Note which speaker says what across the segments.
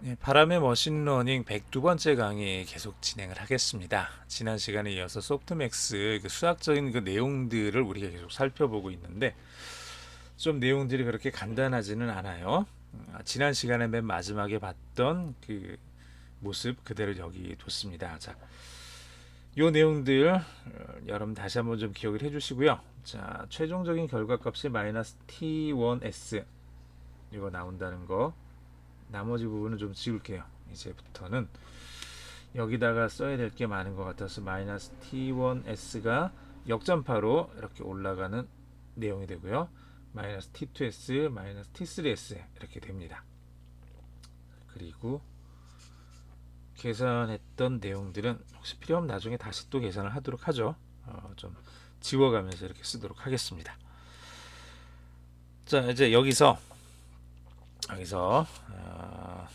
Speaker 1: 네, 바람의 머신러닝 102번째 강의 계속 진행을 하겠습니다. 지난 시간에 이어서 소프트맥스 그 수학적인 그 내용들을 우리가 계속 살펴보고 있는데 좀 내용들이 그렇게 간단하지는 않아요. 아, 지난 시간에 맨 마지막에 봤던 그 모습 그대로 여기 뒀습니다. 자, 요 내용들 어, 여러분 다시 한번 좀 기억을 해주시고요. 자, 최종적인 결과값이 마이너스 t1s 이거 나온다는 거 나머지 부분은 좀 지울게요. 이제부터는 여기다가 써야 될 게 많은 것 같아서 마이너스 t1s가 역전파로 이렇게 올라가는 내용이 되고요. 마이너스 t2s, 마이너스 t3s 이렇게 됩니다. 그리고 계산했던 내용들은 혹시 필요하면 나중에 다시 또 계산을 하도록 하죠. 어, 좀 지워가면서 이렇게 쓰도록 하겠습니다. 자 이제 여기서 여기서 어,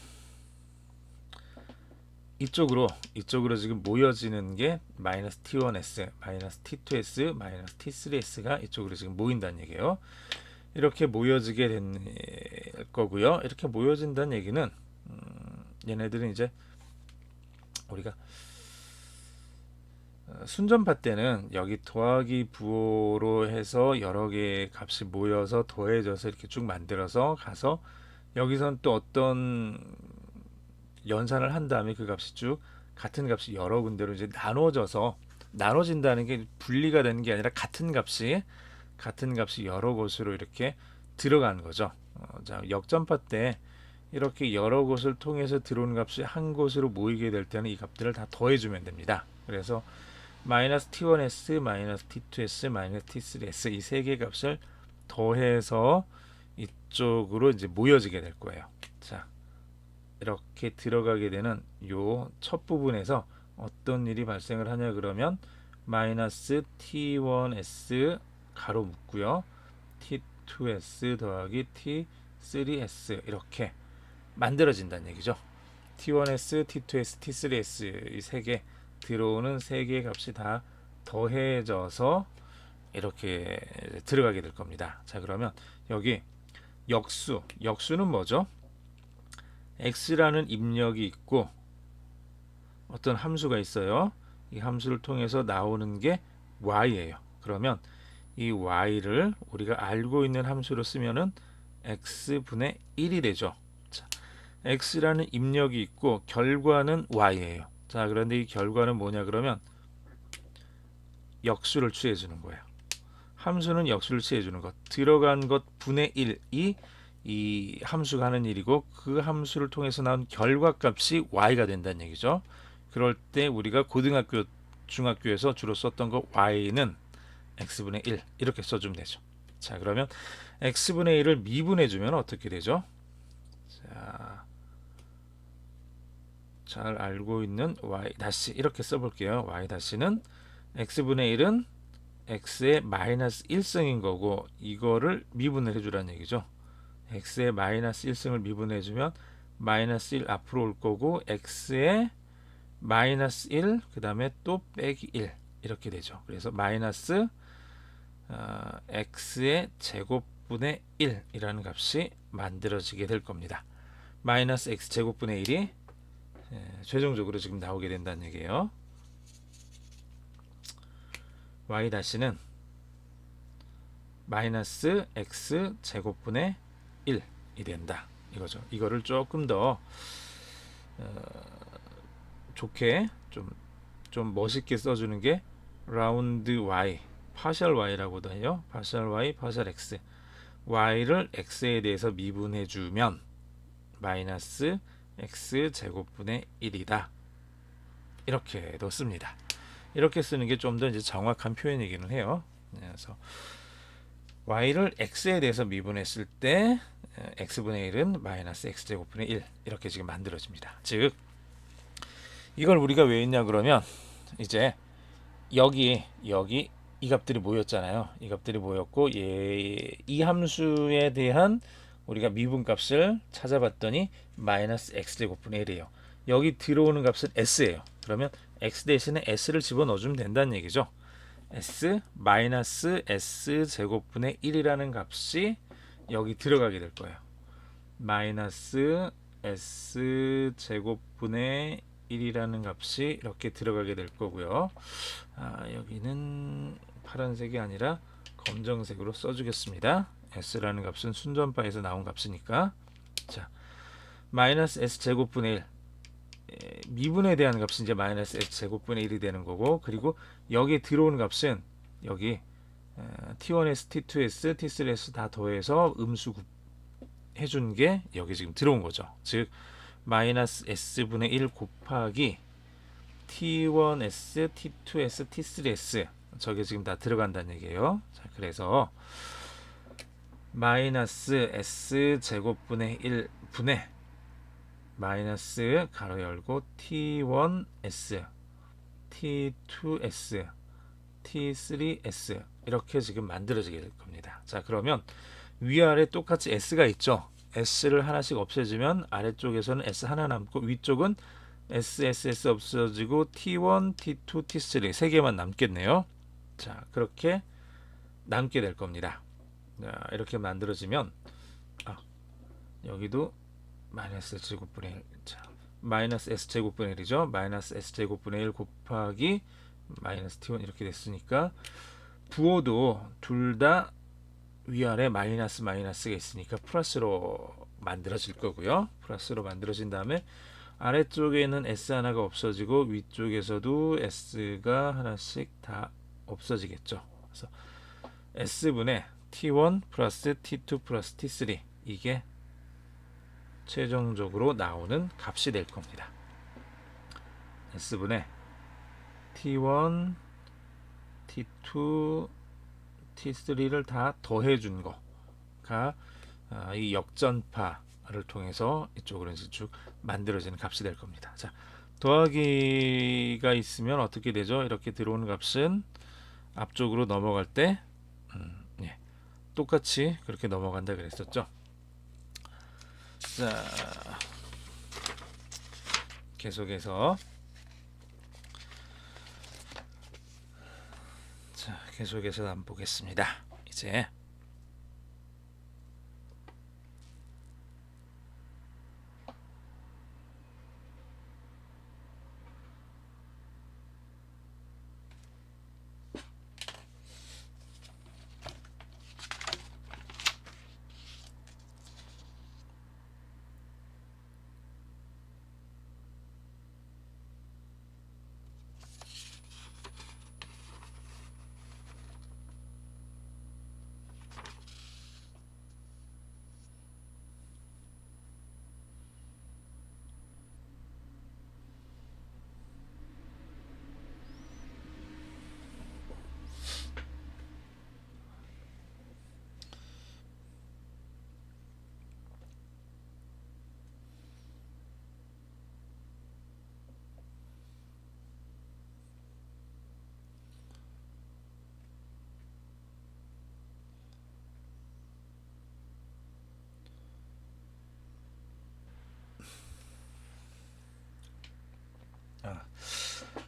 Speaker 1: 이쪽으로 이쪽으로 지금 모여지는 게 마이너스 t1s, 마이너스 t2s, 마이너스 t3s가 이쪽으로 지금 모인다는 얘기예요. 이렇게 모여지게 된 거고요. 이렇게 모여진다는 얘기는 음, 얘네들은 이제 우리가 어, 순전파 때는 여기 더하기 부호로 해서 여러 개의 값이 모여서 더해져서 이렇게 쭉 만들어서 가서 여기선 또 어떤 연산을 한 다음에 그 값이 쭉 같은 값이 여러 군데로 이제 나눠져서 나눠진다는 게 분리가 되는 게 아니라 같은 값이 같은 값이 여러 곳으로 이렇게 들어가는 거죠. 어, 자, 역전파 때 이렇게 여러 곳을 통해서 들어오는 값이 한 곳으로 모이게 될 때는 이 값들을 다 더해주면 됩니다. 그래서 마이너스 t1s, 마이너스 t2s, 마이너스 t3s 이 세 개 값을 더해서 이쪽으로 이제 모여지게 될 거예요. 자, 이렇게 들어가게 되는 요 첫 부분에서 어떤 일이 발생을 하냐 그러면 마이너스 t1s 가로 묶고요. t2s 더하기 t3s 이렇게 만들어진다는 얘기죠. t1s, t2s, t3s 이 세 개 들어오는 세 개의 값이 다 더해져서 이렇게 들어가게 될 겁니다. 자, 그러면 여기 역수, 역수는 뭐죠? x라는 입력이 있고 어떤 함수가 있어요. 이 함수를 통해서 나오는 게 y예요. 그러면 이 y를 우리가 알고 있는 함수로 쓰면은 x분의 1이 되죠. 자, x라는 입력이 있고 결과는 y예요. 자, 그런데 이 결과는 뭐냐 그러면 역수를 취해 주는 거예요. 함수는 역수를 취해 주는 것. 들어간 것 분의 1이 이 함수가 하는 일이고 그 함수를 통해서 나온 결과값이 y가 된다는 얘기죠. 그럴 때 우리가 고등학교 중학교에서 주로 썼던 거 y는 x분의 1 이렇게 써주면 되죠. 자 그러면 x분의 1을 미분해 주면 어떻게 되죠? 자, 잘 알고 있는 y 다시 이렇게 써볼게요. y 다시는 x분의 1은 x의 마이너스 1승인 거고 이거를 미분을 해주라는 얘기죠. x의 마이너스 1승을 미분해 주면 마이너스 1 앞으로 올 거고 x의 마이너스 1 그 다음에 또 빼기 1 이렇게 되죠. 그래서 마이너스 어, x의 제곱분의 1이라는 값이 만들어지게 될 겁니다. 마이너스 x 제곱분의 1이 예, 최종적으로 지금 나오게 된다는 얘기예요. Y 다시는 마이너스 x 제곱분의 1이 된다 이거죠. 이거를 조금 더 어, 좋게 좀, 좀 멋있게 써주는 게 라운드 y, 파셜 y라고도 해요. 파셜 y, 파셜 x. y를 x에 대해서 미분해 주면 마이너스 x 제곱분의 1이다. 이렇게 넣습니다. 이렇게 쓰는 게 좀 더 이제 정확한 표현이기는 해요. 그래서 y를 x에 대해서 미분했을 때 x분의 1은 마이너스 x제곱분의 1 이렇게 지금 만들어집니다. 즉 이걸 우리가 왜 했냐 그러면 이제 여기 여기 이 값들이 모였잖아요. 이 값들이 모였고 얘, 이 함수에 대한 우리가 미분값을 찾아봤더니 마이너스 x제곱분의 1이에요. 여기 들어오는 값은 s예요. 그러면 x 대신에 s를 집어넣어주면 된다는 얘기죠. s 마이너스 s 제곱분의 1이라는 값이 여기 들어가게 될 거예요. 마이너스 s 제곱분의 1이라는 값이 이렇게 들어가게 될 거고요. 아, 여기는 파란색이 아니라 검정색으로 써주겠습니다. s라는 값은 순전파에서 나온 값이니까 자 마이너스 s 제곱분의 1 에, 미분에 대한 값은 이제 마이너스 s 제곱분의 1이 되는 거고 그리고 여기 들어오는 값은 여기 에, t1s, t2s, t3s 다 더해서 음수 곱- 해준 게 여기 지금 들어온 거죠. 즉 마이너스 s분의 1 곱하기 t1s, t2s, t3s 저게 지금 다 들어간다는 얘기예요. 자, 그래서 마이너스 s 제곱분의 1 분의 마이너스 가로 열고 t1s, t2s, t3s 이렇게 지금 만들어지게 될 겁니다. 자, 그러면 위아래 똑같이 s가 있죠. s를 하나씩 없애주면 아래쪽에서는 s 하나 남고 위쪽은 s, s, s 없어지고 t1, t2, t3 세 개만 남겠네요. 자, 그렇게 남게 될 겁니다. 자, 이렇게 만들어지면 아, 여기도 마이너스 제곱분의 1. 자, 마이너스 s 제곱분의 1이죠. 마이너스 s 제곱분의 1 곱하기 마이너스 t1 이렇게 됐으니까 부호도 둘 다 위아래 마이너스 마이너스가 있으니까 플러스로 만들어질 거고요. 플러스로 만들어진 다음에 아래쪽에는 s 하나가 없어지고 위쪽에서도 s가 하나씩 다 없어지겠죠. 그래서 s분의 t1 플러스 t2 플러스 t3 이게 최종적으로 나오는 값이 될 겁니다. s분의 t1, t2, t3를 다 더해준 거가 아, 이 역전파를 통해서 이쪽으로 이제 쭉 만들어지는 값이 될 겁니다. 자, 더하기가 있으면 어떻게 되죠? 이렇게 들어오는 값은 앞쪽으로 넘어갈 때 음, 예, 똑같이 그렇게 넘어간다 그랬었죠. 자, 계속해서 자, 계속해서 한번 보겠습니다. 이제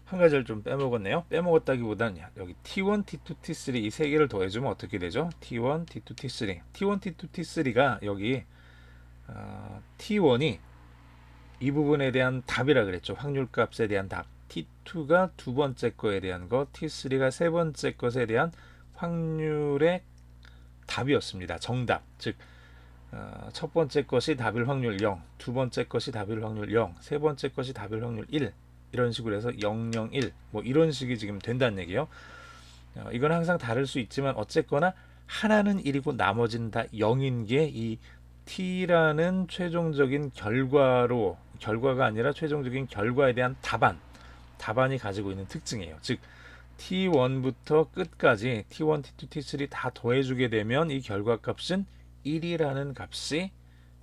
Speaker 1: 한 가지를 좀 빼먹었네요. 빼먹었다기보다는 여기 T1, T2, T3 이 세 개를 더해주면 어떻게 되죠? T1, T2, T3. T1, T2, T3가 여기 어, T1이 이 부분에 대한 답이라 그랬죠. 확률 값에 대한 답. T2가 두 번째 거에 대한 거, T3가 세 번째 것에 대한 확률의 답이었습니다. 정답. 즉, 어, 첫 번째 것이 답일 확률 0, 두 번째 것이 답일 확률 0, 세 번째 것이 답일 확률 1, 이런 식으로 해서 001, 뭐 이런 식이 지금 된다는 얘기예요. 어, 이건 항상 다를 수 있지만 어쨌거나 하나는 1이고 나머지는 다 0인 게 이 t라는 최종적인 결과로 결과가 아니라 최종적인 결과에 대한 답안 답안이 가지고 있는 특징이에요. 즉 t1부터 끝까지 t1, t2, t3 다 더해주게 되면 이 결과값은 1이라는 값이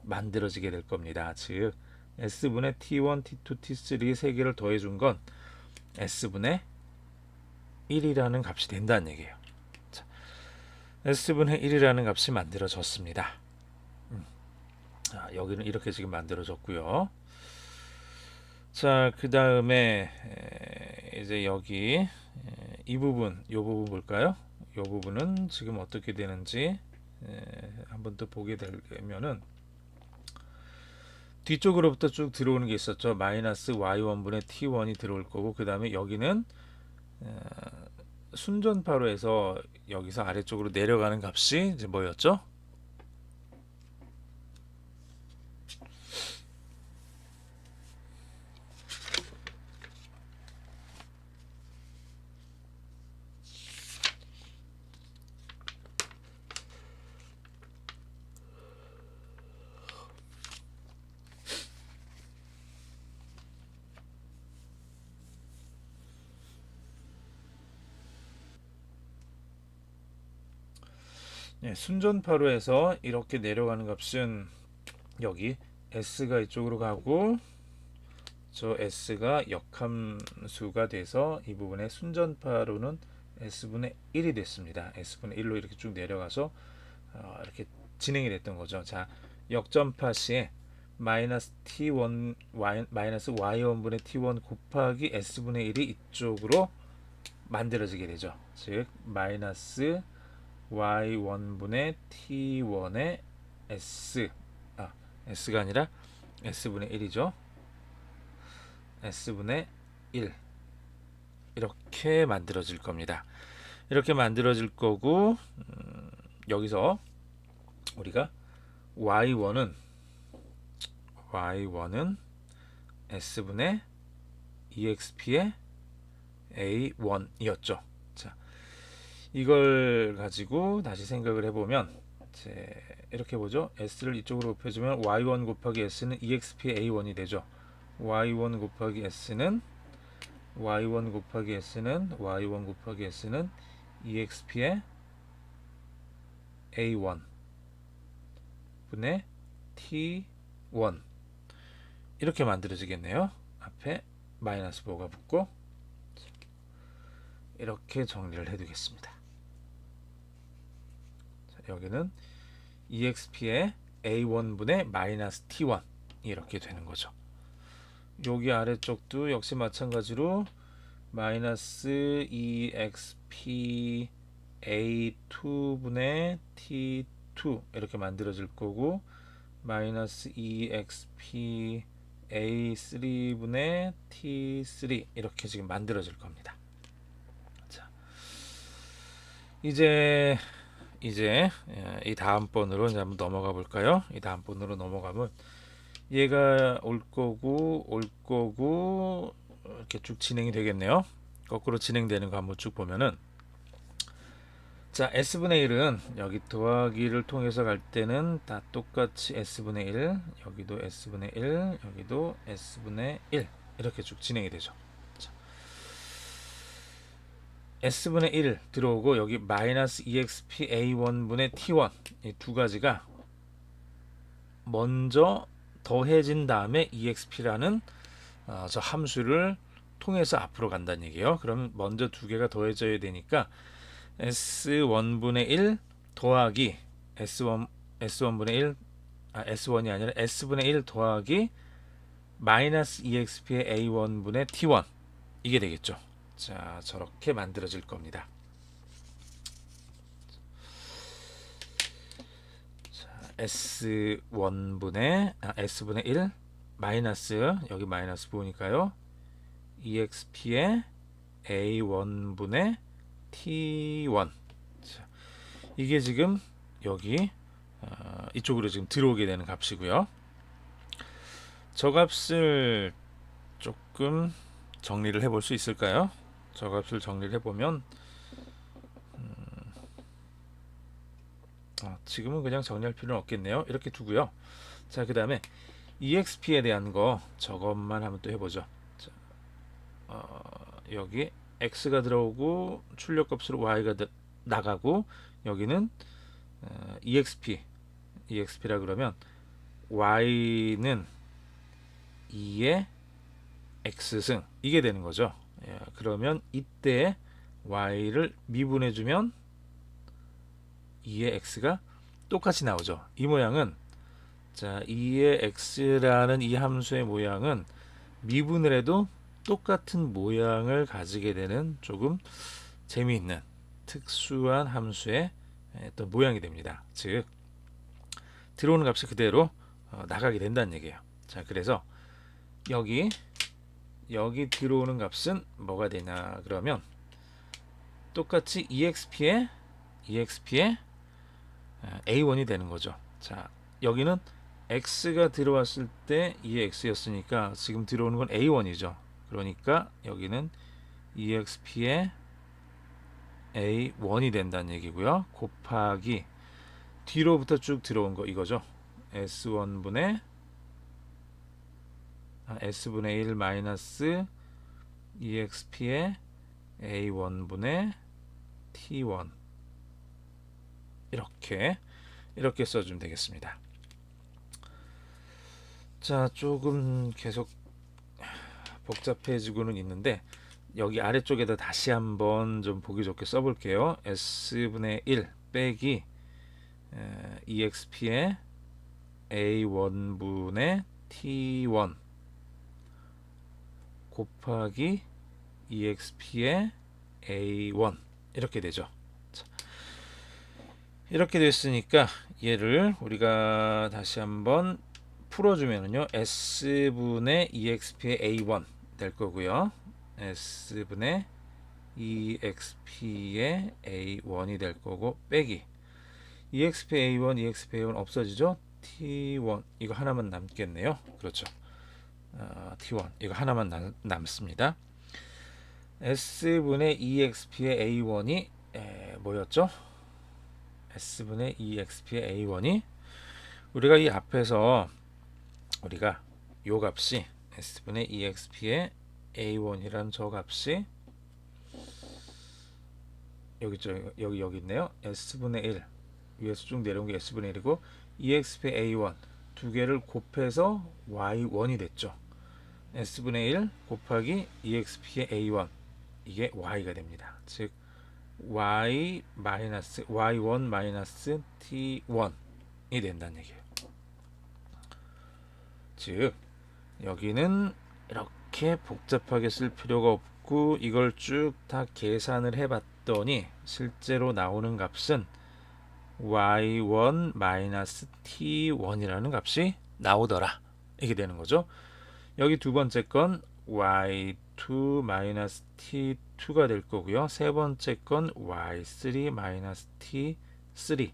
Speaker 1: 만들어지게 될 겁니다. 즉 s분의 t1, t2, t3 세 개를 더해준 건 s분의 1이라는 값이 된다는 얘기예요. 자, s분의 1이라는 값이 만들어졌습니다. 음. 자, 여기는 이렇게 지금 만들어졌고요. 자, 그 다음에 이제 여기 에, 이 부분, 이 부분 볼까요? 이 부분은 지금 어떻게 되는지 에, 한번 더 보게 되면은 뒤쪽으로부터 쭉 들어오는 게 있었죠. 마이너스 y1분의 t1이 들어올 거고 그 다음에 여기는 어, 순전파로 해서 여기서 아래쪽으로 내려가는 값이 이제 뭐였죠? 네, 순전파로 해서 이렇게 내려가는 값은 여기 s가 이쪽으로 가고 저 s가 역함수가 돼서 이 부분에 순전파로는 s분의 1이 됐습니다. s분의 1로 이렇게 쭉 내려가서 어, 이렇게 진행이 됐던 거죠. 자, 역전파 시에 마이너스 t1 y, 마이너스 y1분의 t1 곱하기 s분의 1이 이쪽으로 만들어지게 되죠. 즉 마이너스 y1분의 t1의 s 아 s가 아니라 s분의 1이죠. s분의 1 이렇게 만들어질 겁니다. 이렇게 만들어질 거고 음, 여기서 우리가 y1은 y1은 s분의 exp의 a1이었죠. 자, 이걸 가지고 다시 생각을 해보면 이렇게 보죠. s를 이쪽으로 높여주면 y1 곱하기 s는 exp의 a1이 되죠. y1 곱하기 s는 y1 곱하기 s는 y1 곱하기 s는 exp의 a1 분의 t1 이렇게 만들어지겠네요. 앞에 마이너스 보가 붙고 이렇게 정리를 해두겠습니다. 자, 여기는 exp의 a1분의 마이너스 t1 이렇게 되는 거죠. 여기 아래쪽도 역시 마찬가지로 마이너스 exp a2분의 t2 이렇게 만들어질 거고 마이너스 exp a3분의 t3 이렇게 지금 만들어질 겁니다. 자, 이제 이제 예, 이 다음 번으로 이제 한번 넘어가 볼까요? 이 다음 번으로 넘어가면 얘가 올 거고 올 거고 이렇게 쭉 진행이 되겠네요. 거꾸로 진행되는 거 한번 쭉 보면은 자 s분의 1은 여기 더하기를 통해서 갈 때는 다 똑같이 s분의 1 여기도 s분의 1 여기도 s분의 1 이렇게 쭉 진행이 되죠. 자, s분의 1 들어오고 여기 마이너스 exp a1분의 t1 이 두 가지가 먼저 더해진 다음에 exp라는 어, 저 함수를 통해서 앞으로 간다는 얘기예요. 그러면 먼저 두 개가 더해져야 되니까 S1분의 1 더하기 S1 S1분의 1 아, S1이 아니라 S분의 1 더하기 마이너스 EXP의 A1분의 T1 이게 되겠죠. 자, 저렇게 만들어질 겁니다. 자, S1분의 아, S분의 1 마이너스 여기 마이너스 보니까요. EXP의 A1분의 T1 자, 이게 지금 여기 어, 이쪽으로 지금 들어오게 되는 값이고요. 저 값을 조금 정리를 해볼 수 있을까요? 저 값을 정리를 해보면 음, 아, 지금은 그냥 정리할 필요는 없겠네요. 이렇게 두고요. 자, 그 다음에 EXP에 대한 거 저것만 한번 또 해보죠. 자, 어, 여기 x가 들어오고 출력 값으로 y가 드, 나가고 여기는 어, exp exp라 그러면 y는 2의 x승 이게 되는 거죠. 예, 그러면 이때 y를 미분해 주면 2의 x가 똑같이 나오죠. 이 모양은 자 2의 x라는 이 함수의 모양은 미분을 해도 똑같은 모양을 가지게 되는 조금 재미있는 특수한 함수의 어떤 모양이 됩니다. 즉 들어오는 값이 그대로 어, 나가게 된다는 얘기예요. 자, 그래서 여기 여기 들어오는 값은 뭐가 되냐 그러면 똑같이 exp의 exp의 a1이 되는 거죠. 자, 여기는 x가 들어왔을 때이 x였으니까 지금 들어오는 건 a1이죠. 그러니까 여기는 exp의 a1이 된다는 얘기고요. 곱하기 뒤로부터 쭉 들어온 거 이거죠. s1분의 아, s분의 1 마이너스 exp의 a1분의 t1 이렇게 이렇게 써주면 되겠습니다. 자 조금 계속 복잡해지고는 있는데 여기 아래쪽에다 다시 한번 좀 보기 좋게 써볼게요. s분의 1 빼기 에, exp의 a1분의 t1 곱하기 exp의 a1 이렇게 되죠. 자, 이렇게 됐으니까 얘를 우리가 다시 한번 풀어주면은요 s분의 exp의 a1 될 거고요. s분의 exp의 a1이 될 거고 빼기. exp a1 exp a1 없어지죠? t1 이거 하나만 남겠네요. 그렇죠 어, t1 이거 하나만 남, 남습니다. S분의 exp의 a1이 에, 뭐였죠? S분의 exp의 a1이 우리가 이 앞에서 우리가 요 값이 s분의 exp의 a1이라는 저 값이 여기 있죠? 여기 여기 있네요. S분의 1 위에서 쭉 내려온 게 s분의 1이고 exp의 a1 두 개를 곱해서 y1이 됐죠 s분의 1 곱하기 exp의 a1 이게 y가 됩니다. 즉 y 마이너스 y1 마이너스 t1이 된다는 얘기예요. 즉 여기는 이렇게 복잡하게 쓸 필요가 없고 이걸 쭉 다 계산을 해봤더니 실제로 나오는 값은 y1 마이너스 t1이라는 값이 나오더라. 이게 되는 거죠 여기 두 번째 건 y2 마이너스 t2가 될 거고요 세 번째 건 y3 마이너스 t3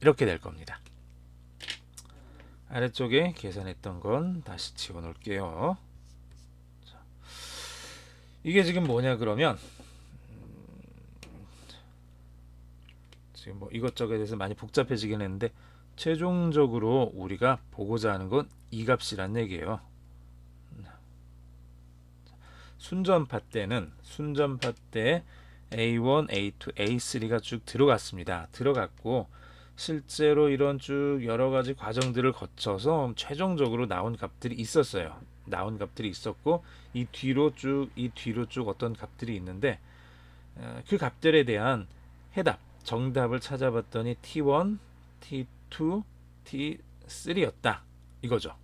Speaker 1: 이렇게 될 겁니다 아래쪽에 계산했던 건 다시 지워 놓을게요. 이게 지금 뭐냐 그러면 음, 지금 뭐 이것저것에 대해서 많이 복잡해지긴 했는데 최종적으로 우리가 보고자 하는 건 이 값이란 얘기예요. 순전파 때는 순전파 때 A1, A2, A3가 쭉 들어갔습니다. 들어갔고 실제로 이런 쭉 여러 가지 과정들을 거쳐서 최종적으로 나온 값들이 있었어요. 나온 값들이 있었고 이 뒤로 쭉 이 뒤로 쭉 어떤 값들이 있는데 어, 그 값들에 대한 해답 정답을 찾아봤더니 T1, T2, T3였다 이거죠.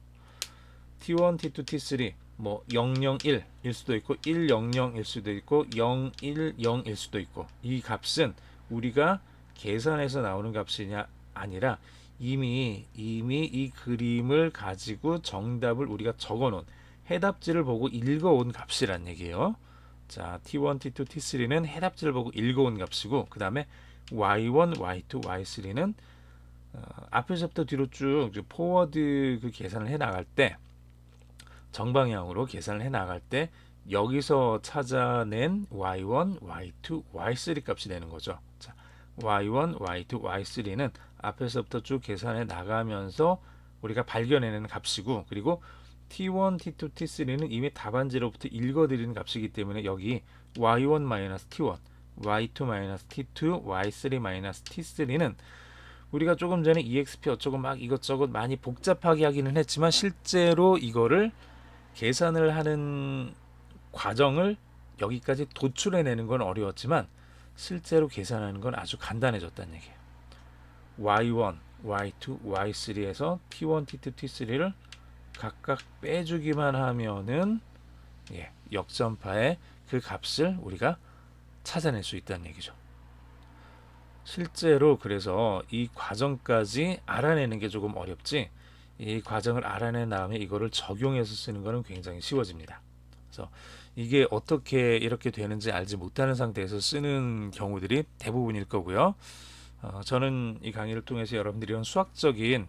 Speaker 1: T1, T2, T3 뭐 001일 수도 있고 100일 수도 있고 010일 수도 있고 이 값은 우리가 계산해서 나오는 값이냐 아니라 이미 이미 이 그림을 가지고 정답을 우리가 적어 놓은 해답지를 보고 읽어 온 값이란 얘기예요. 자, T1, T2, T3는 해답지를 보고 읽어 온 값이고 그 다음에 Y1, Y2, Y3는 어, 앞에서부터 뒤로 쭉 포워드 그 계산을 해 나갈 때 정방향으로 계산을 해 나갈 때 여기서 찾아낸 y1, y2, y3 값이 되는 거죠. 자, y1, y2, y3는 앞에서부터 쭉 계산해 나가면서 우리가 발견해내는 값이고 그리고 t1, t2, t3는 이미 답안지로부터 읽어드리는 값이기 때문에 여기 y1 t1, y2 t2, y3 t3는 우리가 조금 전에 exp 어쩌고 막 이것저것 많이 복잡하게 하기는 했지만 실제로 이거를 계산을 하는 과정을 여기까지 도출해내는 건 어려웠지만 실제로 계산하는 건 아주 간단해졌다는 얘기예요. y1, y2, y3에서 t1, t2, t3를 각각 빼주기만 하면은 예, 역전파의 그 값을 우리가 찾아낼 수 있다는 얘기죠. 실제로 그래서 이 과정까지 알아내는 게 조금 어렵지 이 과정을 알아낸 다음에 이거를 적용해서 쓰는 거는 굉장히 쉬워집니다. 그래서 이게 어떻게 이렇게 되는지 알지 못하는 상태에서 쓰는 경우들이 대부분일 거고요. 어, 저는 이 강의를 통해서 여러분들이 이런 수학적인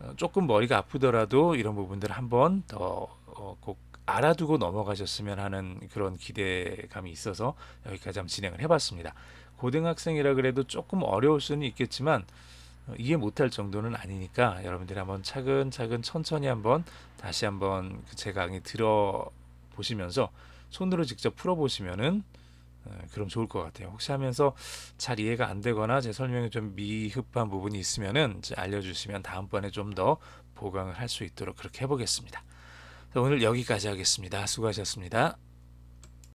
Speaker 1: 어, 조금 머리가 아프더라도 이런 부분들을 한번 더 어, 꼭 알아두고 넘어가셨으면 하는 그런 기대감이 있어서 여기까지 한번 진행을 해봤습니다. 고등학생이라 그래도 조금 어려울 수는 있겠지만 어, 이해 못할 정도는 아니니까 여러분들이 한번 차근차근 천천히 한번 다시 한번 그제 강의 들어 보시면서 손으로 직접 풀어 보시면은 어, 그럼 좋을 것 같아요. 혹시 하면서 잘 이해가 안 되거나 제 설명이 좀 미흡한 부분이 있으면은 알려주시면 다음번에 좀 더 보강을 할 수 있도록 그렇게 해보겠습니다. 오늘 여기까지 하겠습니다. 수고하셨습니다.